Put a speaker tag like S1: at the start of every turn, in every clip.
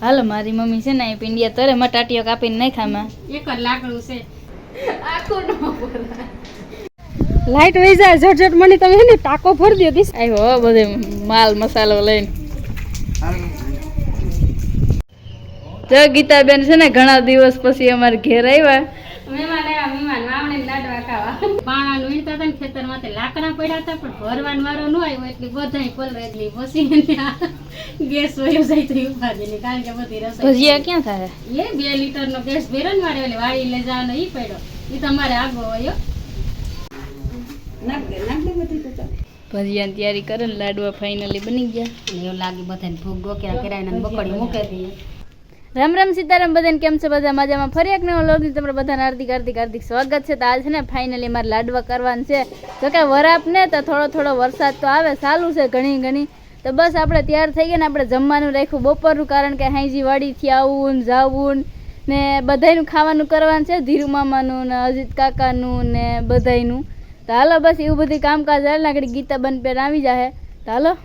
S1: હાલો મારી મમ્મી છે ને અહીં પિંડિયા તરે મટાટીઓ ટાટીઓ કાપીને નાખામાં
S2: એક જ લાકડું છે. આખું.
S3: લાઈટ વહી જાય ઝટઝટ મને તમે ને ટાકો ભરી દો દીસ
S1: આવ્યો હો બધે માલ મસાલો લઈને. જો ગીતાબેન છે ને ઘણા દિવસ પછી અમારે ઘેર આવ્યા
S2: મહેમાન આવ્યા પાણાનું વીણતા હતા ને ખેતરમાં તે લાકડા પડ્યા હતા પણ ભરવાનો વારો ન આવ્યો એટલે બધાય પલરે એટલી પછી ગેસ વયો જાય તો ઉપાડી ને કારણ કે બધી રસોઈ
S1: ભજીયા ક્યાં થાય?
S2: એ બે લીટર નો ગેસ ભર્યો ને મારે ઓલી વાળી લઈ જવાનો ઈ પડ્યો. ઈ તમારે આગો હોય
S1: ભજીયાની તૈયારી કરે લાડવા ફાઇનલી બની ગયા.
S2: એવું લાગે બધાને ભૂખ ગોક્યા કરાવીને બકડી મૂકે. દઈએ
S1: રામ રામ સીતારામ, બધાને કેમ છે? બધા મજામાં? ફરી એક નવો લોગી તમારે બધાને હાર્દિક હાર્દિક હાર્દિક સ્વાગત છે. તો આજ છે ને ફાઇનલી મારે લાડવા કરવાનું છે. તો કે વરાપ ને તો થોડો થોડો વરસાદ તો આવે, ચાલુ છે ઘણી ઘણી. તો બસ આપણે તૈયાર થઈ ગયા ને આપણે જમવાનું રાખ્યું બપોરનું, કારણ કે હાઈજી વાડીથી આવવું ને જાવું ને બધાયનું ખાવાનું કરવાનું છે. ધીરુ મામાનું ને અજીત કાકાનું ને બધાયનું. તો હાલો બસ એવું બધું કામકાજ હાલ આગળ ગીતા બન પેન આવી જાય તો હાલો,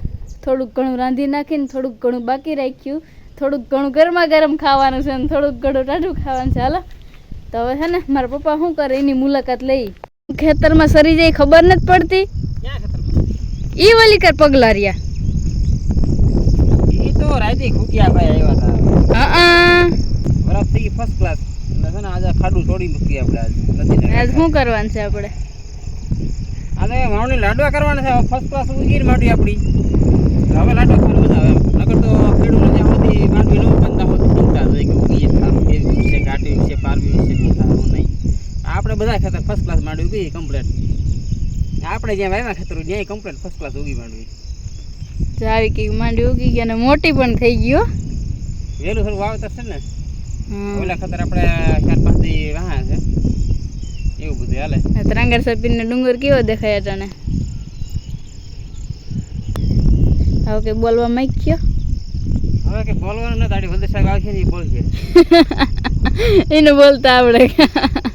S1: થોડુંક ઘણું રાંધી નાખીને થોડુંક ઘણું બાકી રાખ્યું. થોડુંક ઘણું ગરમા ગરમ ખાવાનું છે ને થોડુંક ઘણું ટાઢું ખાવાનું છે. હાલો. તો હવે છે ને મારા પપ્પા શું કરે? એની મુલાકાત લઈ. ખેતરમાં સરી જાય ખબર નથી પડતી? ઈ વલી કર પગલા રહ્યા.
S4: ઈ તો રાતે ખૂટ્યા ભાઈ આવ્યા હતા
S1: હા
S4: થઈ ગઈ ફર્સ્ટ ક્લાસ એટલે ને આજે ખાડું છોડી મૂકી આપણે આજ.
S1: આજ શું કરવાનું છે આપણે
S4: આજે માવણી લાડવા કરવાના છે. ફર્સ્ટ ક્લાસ ઉગીર માંડવી આપણી હવે લાડવા કરવાનું મજા આવે એમ નકર તો ખેડૂતો જ્યાં સુધી માંડવી ન બનતા હોય તો ચિંતા હોય કે ઉગી સારું કેવી છે કાઢવી છે પારવી છે કે સારું નહીં આપણે બધા ખેતર ફર્સ્ટ ક્લાસ માંડવી ઉગી કમ્પ્લેટ આપણે જ્યાં વાવ્યા ખેતર ત્યાં કમ્પ્લેટ ફર્સ્ટ ક્લાસ ઉગી માંડવી.
S1: સારી આવી કઈ માંડી ઉગી ગયા ને મોટી પણ થઈ ગયો
S4: વહેલું થોડું વાવતર છે ને? ઓલા ખેતર આપણે ચાર પાંચ દી વાહા છે. એવું બધું હાલે.
S1: ત્રાંગર ને ડુંગર કેવો દેખાય તને? હવે કે બોલવા માંગ્યો?
S4: હવે કે બોલવાનું નથી દાડી વલદે સાહેબ આવશે ને બોલશે.
S1: એને બોલતા આવડે.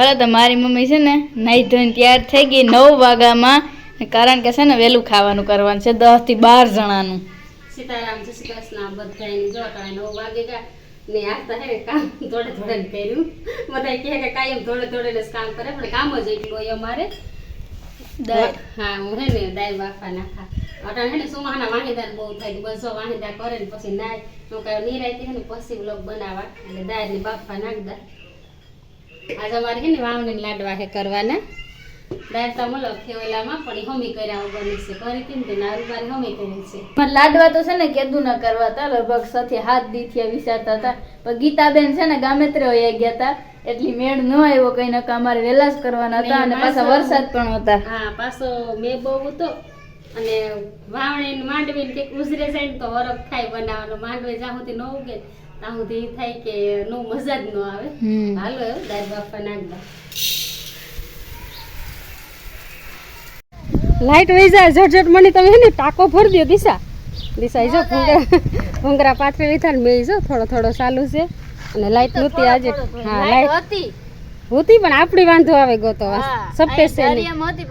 S1: હવે તો મારી મમ્મી છે ને નાઈ ધોઈને તૈયાર થઈ ગઈ નવ વાગ્યામાં. કારણ કે છે ને વહેલું ખાવાનું કરવાનું છે દસથી બાર જણાનું.
S2: સીતારામ જય શ્રી કૃષ્ણ. બધાને જો ટાણે નવ વાગે ગયા. ને આ તો હે કામ થોડે થોડે કર્યું. બધા કહે કે કાયમ થોડે થોડે ને જ કામ કરે પણ કામ જ એટલું હોય અમારે. હા હું હે ને દાય બાફા નાખા. અટાણે હે ને સુમાના બહુ થાય બસો વાહિદા કરે ને પછી નાય. હું કઈ નિરાય ને પછી બ્લોગ બનાવવા. એટલે દાય ને બાફા નાખ દા. આજે અમારે હે ને વાવણી લાડવા હે કરવાના. દાળ મલો ખેવલામાં પણ હમી કર્યા વગરની છે. કરી હતી ને તે નારું મારી હમી કરી છે.
S1: પણ લાડવા તો છે ને કેદું ના કરવા હતા લગભગ સથી હાથ દીથિયા વિચારતા હતા. પણ ગીતાબેન છે ને ગામેત્રે વયા ગયા હતા એટલી મેળ ન આવ્યો કઈ નકા અમારે વેલાસ જ કરવાના હતા અને પાછા વરસાદ પણ હતા.
S2: હા પાછો મેં બહુ હતો. અને વાવણી ને માંડવી ને કંઈક ઉજરે જાય ને તો વરખ થાય બનાવવાનો. માંડવી સુધી ન ઉગે ત્યાં સુધી થાય કે નો મજા જ ન આવે. હાલો એવું દાળ બાફા નાખ
S3: લાઈટ વહી જાય ઝટઝટ મળી તમે ને ટાકો ભરી દો દિશા. દિશા જો ભૂંગરા ભૂંગરા પાથરે વિથા ને મેં જો થોડો થોડો ચાલુ છે. અને લાઈટ નહોતી આજે. હા લાઈટ
S1: હતી.
S3: હોતી પણ આપણી વાંધો આવે ગોતો સપે છે
S1: હતી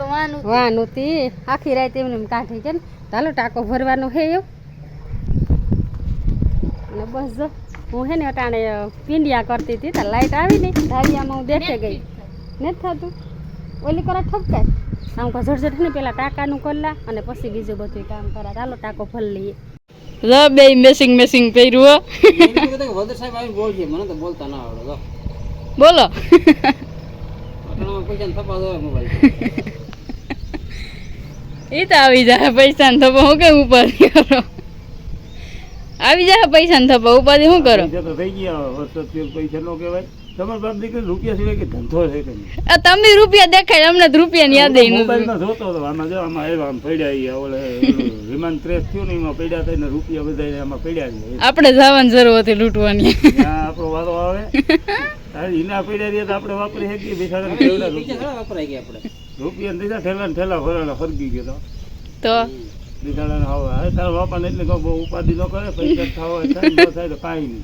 S3: વાહ નહોતી આખી રાત એમને એમ કાઢી કે ને. ચાલો ટાકો ભરવાનો હે એવું. અને બસ જો. હું હે ને અટાણે પિંડિયા કરતી હતી તો લાઈટ આવી ને ધારિયામાં હું દેખે ગઈ. નથી થતું. ઓલી કરા ઠપકાય આમ કહો ઝડઝડ ને પેલા ટાકાનું કરલા અને પછી બીજું બધું કામ કરા. ચાલો ટાકો ભર લઈએ.
S1: બે મેસિંગ મેસિંગ પહેર્યું હો.
S4: વલદે સાહેબ આવીને બોલશે મને તો બોલતા ના આવડે. જો
S1: બોલો. એ તો આવી જાય. પૈસા ને તો હું કેમ ઉપાધિ કરો આવી જાય પૈસા ને થપા ઉપાધિ શું કરો?
S5: તો થઈ ગયા વર્ષોથી પૈસા નો કહેવાય. તમારા બાપ દીકરી રૂપિયા સિવાય કે ધંધો છે કે નહીં?
S1: તમે રૂપિયા દેખાય અમને તો રૂપિયાની યાદ ય નથી.
S5: જોતો હતો આમાં જો આમાં આવ્યા આમ પડ્યા ઈ ઓલે વિમાન ક્રેશ થયું ને એમાં પડ્યા થઈને રૂપિયા બધા આમાં પડ્યા છે.
S1: આપણે જવાની જરૂર હતી લૂંટવાની.
S5: આપણો વારો આવે. એના પડ્યા રહ્યા તો આપણે વાપરી શકીએ બિચારાને કેવડા રૂપિયા
S4: વપરાઈ ગયા આપણે?
S5: રૂપિયા દીધા ઠેલા ઠેલા ફરેલા ફરકી ગયો તો?
S1: તો
S5: બિચારાને હવે હવે તારા બાપાને એટલે કહો બહુ ઉપાધિ ન કરે પૈસા થવા હોય ન થાય તો કાંઈ નહીં.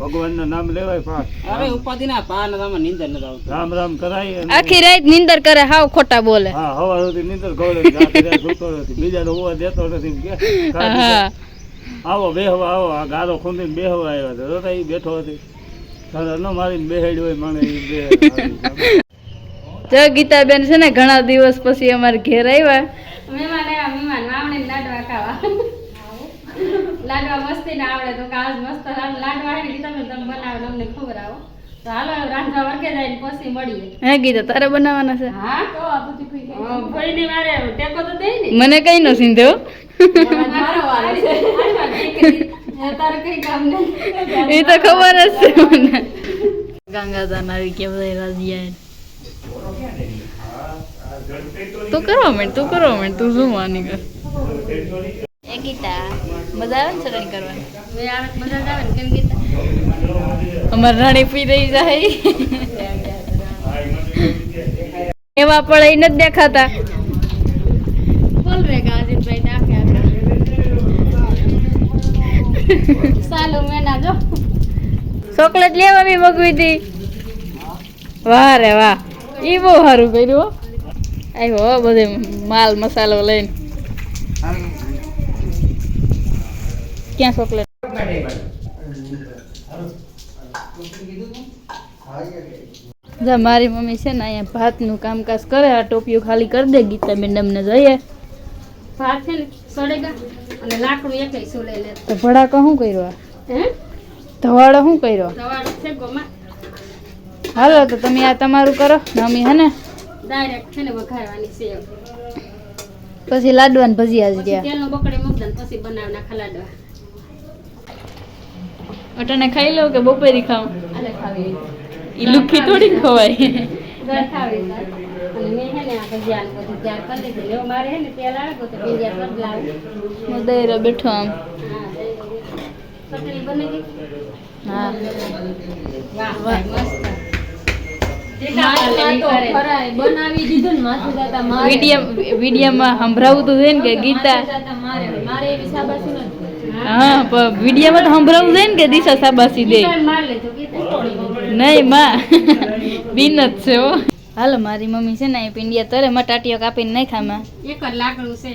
S5: ભગવાનનું નામ લેવાય પાસ
S4: અરે ઉપાધિ ના પાન આમાં નીંદર નથી આવતી
S5: રામ રામ કરાય
S1: આખી રાત નીંદર કરે હાવ ખોટા બોલે.
S5: હા હવા સુધી નીંદર ગોળે રાતે સૂતો નથી. બીજાને હોવા દેતો નથી કે આવો બેહવા આવો આ ગારો ખૂંદીને બેહવા આવ્યા હતા એ બેઠો હતી તારે ન મારીને બેહાડ્યો હોય મને એ બે.
S1: જો ગીતાબેન છે ને ઘણા દિવસ પછી અમારે ઘેર આવ્યા.
S2: મહેમાન આવ્યા મહેમાન વાવણે લાડવા ખાવા લાડવા મસ્તી ના આવડે તો કાજ મસ્ત લાડવા હે ને ગીતા બેન તમે બનાવો અમને ખબર આવો. તો હાલો રાંધવા વર્ગે જાય પછી મળીએ.
S1: હે ગીતા તારે બનાવવાના છે?
S2: હા? તો કોઈ ની મારે ટેકો તો દે ને.
S1: મને કઈ નો સીંધ્યો
S2: મારો વારો છે. તારે કઈ કામ નહીં.
S1: એ તો ખબર જ છે મને. ગંગાદાન આવી ગયા બધા રાજીયા તું કરવા માંડ તું કરવા માંડ તું શું માની કર? એ ગીતા. મજા આવે ને ચટણી કરવાની? અમાર રાણી પી રહી જાય. એવા પણ એ નથી દેખાતા. ચોકલેટ લેવા બી મગવી હતી વાહ રે વાહ. એ બહુ સારું કર્યું આવ્યો બધે માલ મસાલો લઈને. ક્યાં ચોકલેટ? મારી મમ્મી છે ને અહીંયા ભાતનું કામકાજ કરે આ ટોપિયું ખાલી કરી દે ગીતા મેડમને જઈએ.
S2: ભાત છે ને સડેગા અને લાકડું એકઈ સોલે લે.
S1: તો ભડાકો શું કર્યો
S2: હે?
S1: ધવાડો શું કર્યો?
S2: ધવાડો છે ગોમાં.
S1: હાલો તો તમે આ તમારું કરો મમ્મી હે ને?
S2: ડાયરેક્ટ છે ને વઘારવાની છે
S1: પછી લાડવાન ભજીયા જ ગયા.
S2: તેલનો બકડે મૂકી દે પછી બનાવ નાખા લાડવા.
S1: અટાણે ખાઈ લઉં કે બપોરી ખાઉં
S2: એ ખાવી.
S1: લુખી થોડી ખવાય. બેઠો આમ.
S2: હા ચટણી બની ગઈ
S1: હા.
S2: વાહ વાહ. મસ્ત.
S3: બનાવી દીધું ને માથું દાતા
S1: વિડીયમ વિડીયમમાં સંભળાવવું તો છે ને કે ગીતા.
S3: મારે. મારે એવી સાબાસી નથી.
S1: હા વિડીયોમાં તો સંભળાવું છે ને કે દિશા સાબાસી દે. નહીં માં. બિન જ છે હો. હાલો મારી મમ્મી છે ને એ પિંડિયા તરે માં ટાટીઓ કાપીને નહીં ખામાં
S2: એક જ લાકડું છે.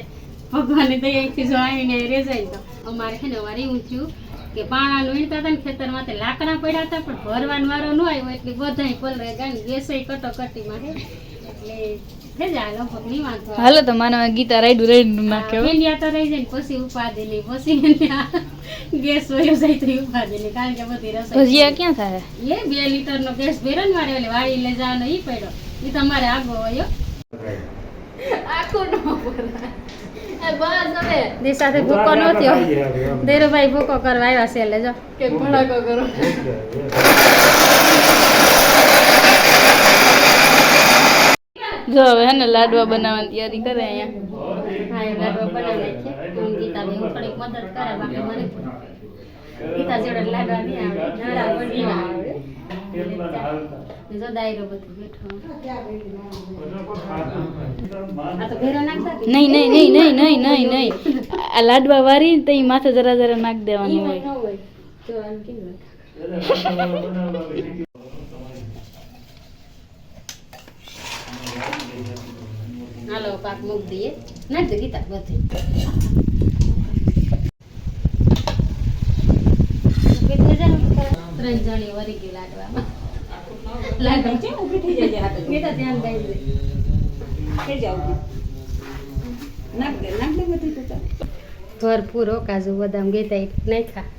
S2: ભગવાનની દયાથી જો આવીને રેજાય તો. અમારે છે ને વારી એવું થયું કે પાણા વીણતા હતા ને ખેતરમાં તે લાકડા પડ્યા હતા પણ ભરવાનો વારો ન આવ્યો એટલે બધાય પલરે ગાને ગેસે કટોકટીમાં હે. એટલે
S1: હાલો તો માનવા ગીતા રાઈડું રાઈડું નાખ્યો
S2: ઇન્ડિયા તો રહી જાય ને પછી ઉપાધિ નહીં પછી ગેસ વયો જાય તો ઉપાધિ નહીં કારણ કે બધી રસોઈ
S1: ભજીયા ક્યાં થાય?
S2: એ બે લીટર નો ગેસ ભેરન મારે એટલે વાળી લઈ જવાનો ઈ પડ્યો. ઈ તમારે આગો વયો
S1: આખો નો બસ હવે.
S2: દિશાથી ભૂકો ન થયો દેરોભાઈ ભૂકો કરવા આવ્યા છે એટલે જો.
S1: કે ભડાકો કરો. જો હવે હે ને લાડવા બનાવવાની તૈયારી કરે અહીંયા.
S2: હા લાડવા બનાવે છે. હું ગીતા બેન થોડીક મદદ કરે બાકી મને ગીતા જોડે લાડવા નહીં આવે. જરા આવડે ને જો દાયરો બધું બેઠો આ તો ભેરો નાખતા કે?
S1: નહીં નહીં નહીં નહીં નહીં નહીં નહીં. આ લાડવા વારી તો ઈ માથે જરા જરા નાખ દેવાનું
S2: ઈ
S1: હોય
S2: ન હોય તો આમ કેમ હોય? હાલો પાક મૂક દઈએ. નાખ દે ગીતા બધી. ત્રણ જણી વરી ગઈ લાડવામાં. લાડવા કેમ ઊભી થઈ જાય હાથે? ગીતા ધ્યાન દઈ દે ભરપૂર હો કાજુ બદામ ગીતા ઈ નાખ્યા.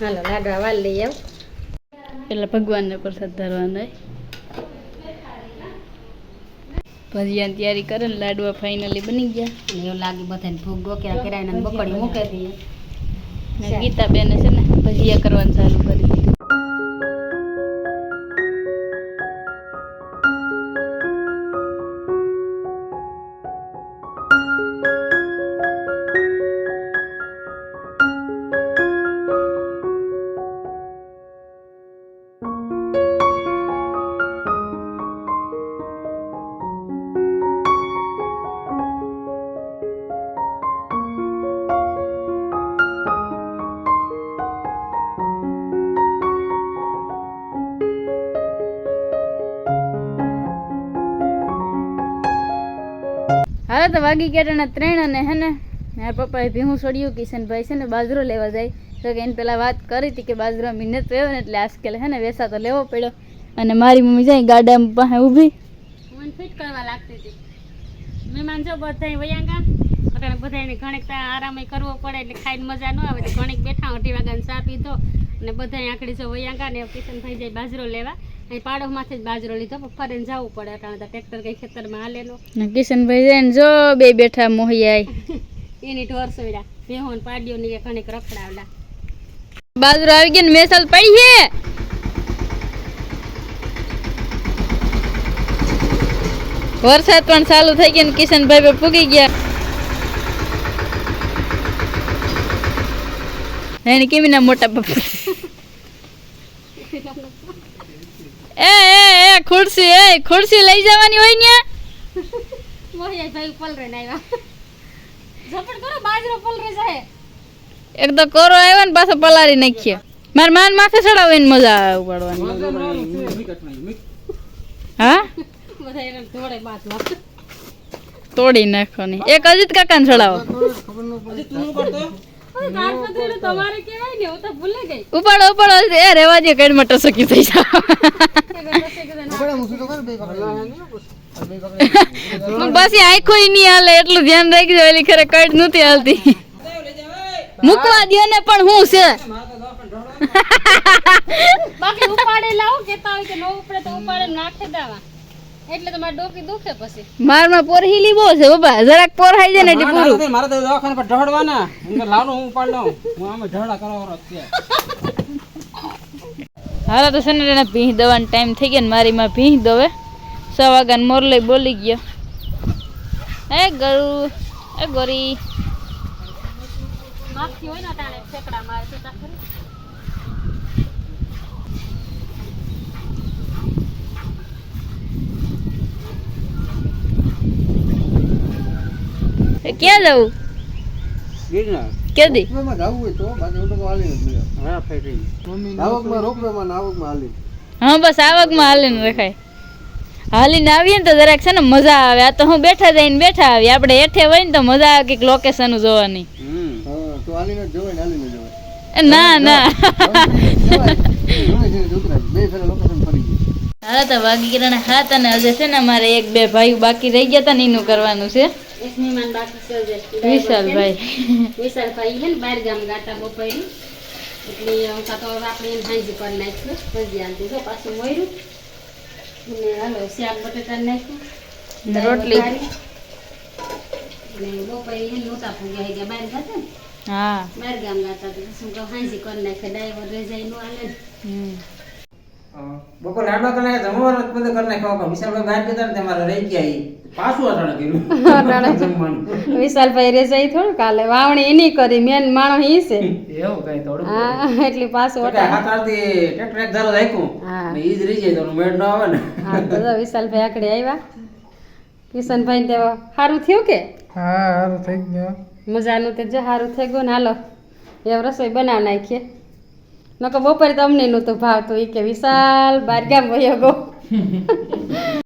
S2: હાલો લાડવા વાલ લઈ આવ.
S1: એટલે ભગવાનને પ્રસાદ ધરવાનો ભજીયાની તૈયારી કરે ને લાડવા ફાઇનલી બની ગયા.
S2: અને એવું લાગે બધાને ભૂખ ગોક્યા કરાવીને બકડી મૂકી દઈએ
S1: ને ગીતા બેને છે ને ભજીયા કરવાનું ચાલુ કરી દીધું તો વાગી ગયા ત્રણ અને હે ને, મારા પપ્પાએ ભીહું છોડ્યું, કિશનભાઈ છે ને બાજરો લેવા જાય. તો કે એને પહેલાં વાત કરી હતી કે બાજરો મહેનત તો ને એટલે આજકાલ હે ને વેસા તો લેવો પડ્યો. અને મારી મમ્મી જાય ગાડા પાસે ઊભી.
S2: મને ફિટ કરવા લાગતી હતી. મહેમાન જો બધા વયાંગા અત્યારે બધાને ઘણીક આરામ કરવો પડે એટલે ખાઈને મજા ન આવે. ઘણીક બેઠા, અઢી વાગ્યાને ચા પીધો. અને બધા આંકડી જો વયાંગા ને કિશનભાઈ જાય બાજરો લેવા. અહીં પાડોમાંથી જ બાજરો લીધો. પણ ફરીને જવું પડે કારણ કે ટ્રેક્ટર કઈ ખેતરમાં હાલે નો.
S1: કિશનભાઈ જાય જો બે બેઠા મોહિયા
S2: એની ઢોર સોયડા બેહોન પાડ્યો ને ઘણીક રખડાવડા.
S1: બાજરો આવી ગયો ને મેસલ પડી છે. વરસાદ પણ ચાલુ થઈ ગયો ને કિશનભાઈ પણ પૂગી ગયા. એને કેમીના મોટા પપ્પા એ એ એ ખુરશી એ ખુરશી લઈ જવાની હોય ને
S2: મોહિયા ભાઈ પલરે ને આવ્યા ઝપડ કરો બાજરો પલરે જાય.
S1: એક તો કોરો આવ્યો ને પાછો પલારી નાખ્યો. માર માન માથે ચડાવે ને મજા આવે ઉપાડવાની. હા? તોડી નાખવાની. એક અજીત કાકા ને ચડાવો
S2: તારપત્રીનું તમારે કહેવાય ને હું તો ભૂલે ગઈ.
S1: ઉપાડો ઉપાડો એ રેવા દે કઈ મટર સકી થઈ આંખો નહીં હાલે એટલું ધ્યાન રાખજો એલી ખરે કઈ નહોતી હાલતી. મૂકવા દ્યો ને પણ હું છે.
S2: બાકી ઉપાડે લાવો કેતા હોય કે ન ઉપડે તો ઉપાડે નાખી દેવા. એટલે તમારે ડોકી દુખે પછી.
S1: મારમાં પોરહીલી બહુ છે બાબા. જરાક પોરહાઈ જાય ને એટલે પૂરું.
S4: મારે તો દવાખાને પર ઢળવાના હું લાવનો હું ઉપાડ લઉં. હું આમે ઢળા કરવાનો છે
S1: હાલો તો છે ને ભીંહ દવાનો ટાઈમ થઈ ગયો ને મારી માં ભીંહ દવે. સો વાગ્યાને મોરલે બોલી ગયો. એ ગરુ એ ગોરી.
S2: માખી હોય ને તાણે ઠેકડા મારે તો ખરી.
S1: ક્યાં જવું
S6: ગિરનાર.
S1: કેદી?
S6: રોપવેમાં જવું હોય તો બાકી હું હાલી નથી
S4: હા ફેરી
S6: હાલી
S1: હા બસ આવકમાં હાલીને રખાય. હાલીને આવીએ ને તો જરાક છે ને મજા આવે. આ તો હું બેઠા જઈને બેઠા આવીએ. આપણે હેઠે હોય ને તો મજા આવે કંઈક લોકેશન જોવાની.
S6: તો હાલીને જવાય હાલીને જવાય.
S1: ના ના.
S6: જવાય. જઈને ઉતરાય બે ફેરા લોકેશન ફરી ગયું.
S1: હાલ તો વાગી ગયા હાથ અને હજે છે ને અમારે એક બે ભાઈ બાકી રહી ગયા હતા ને એનું કરવાનું છે.
S2: એક મહેમાન બાકી છે જે
S1: વિશાલભાઈ
S2: વિશાલભાઈ છે ને બહાર ગામ ગાતા બપોરે એટલે હું તો હવે આપણે એને હાંજી કરી નાખ્યું ભજી આનતી જો પાછું મોર્યું અને હાલો શાક બટેટા નાખ્યું
S1: ને રોટલી.
S2: અને બપોરે નહોતા ગયા બહાર ગાતા ને
S1: હા
S2: બહાર ગામ ગાતા તો શું કહું હાંજી કરી નાખે ડાઈવર રહી જાય નો હાલે.
S4: બપોર લાડવા કરી જમવાનું બધું કરી નાખ્યો પણ વિશાલભાઈ બહાર ગયા ને તમારે રહી ગયા ઈ. પાછું અટાણે કર્યું. જમવાનું.
S2: વિશાલભાઈ રેજાઈ થોડું કાલે. વાવણી એની કરી મેન માણસ ઈ છે.
S4: એવું કઈ થોડું
S2: હા એટલે પાછું
S4: તો હાથ આરતી ટ્રેક્ટર એક ધારો રાખ્યું.
S2: હા.
S4: ઈ જ રહી જાય તો મેળ ન આવે ને.
S2: હા તો વિશાલભાઈ આકડે આવ્યા. કિશનભાઈ ને તેવા સારું થયું કે?
S6: હા સારું થઈ ગયું.
S2: મજાનું તે જો સારું થઈ ગયું ને. હાલો એમ રસોઈ બનાવી નાખીએ. નકર બપોરે તમને નહોતો ભાવતો એ કે વિશાલ બારગામ વયો ગયો.